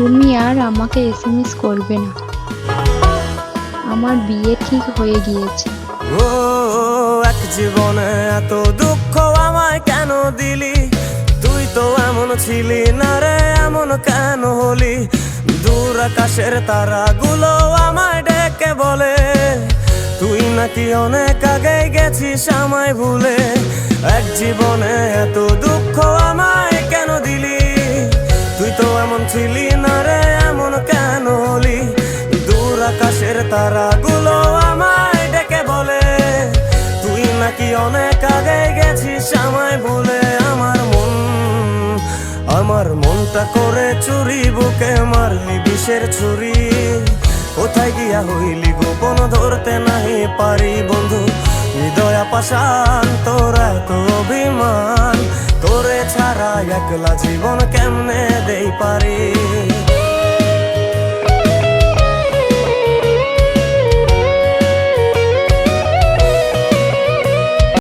আর আমাকে এসএমএস করবে না। আমার বিয়ে ঠিক হয়ে গিয়েছে। ও, এক জীবনে এত দুঃখ আমায় কেন দিলি? তুই তো এমন ছিলি না রে, এমন কেন হলি? দূর আকাশের তারাগুলো আমায় ডেকে বলে, তুই নাকি অনেক আগে গেছিস আমায় ভুলে? এক জীবনে এত দুঃখ ছিলি না রে, এমন কেন হলি? দূর আকাশের তারাগুলো আমায় ডেকে বলে, তুই নাকি অনেক আগে গেছিস আমায় ভুলে আমার মন, আমার মনটা করে চুরি, বুকে মারলি বিষের ছুরি। কোথায় গিয়া হইলি গোপন ধরতে নাহি পারি বন্ধু, হৃদয়া পাশান তোর এত অভিমান। তোরে একলা জীবন কেমনে দেই পারি?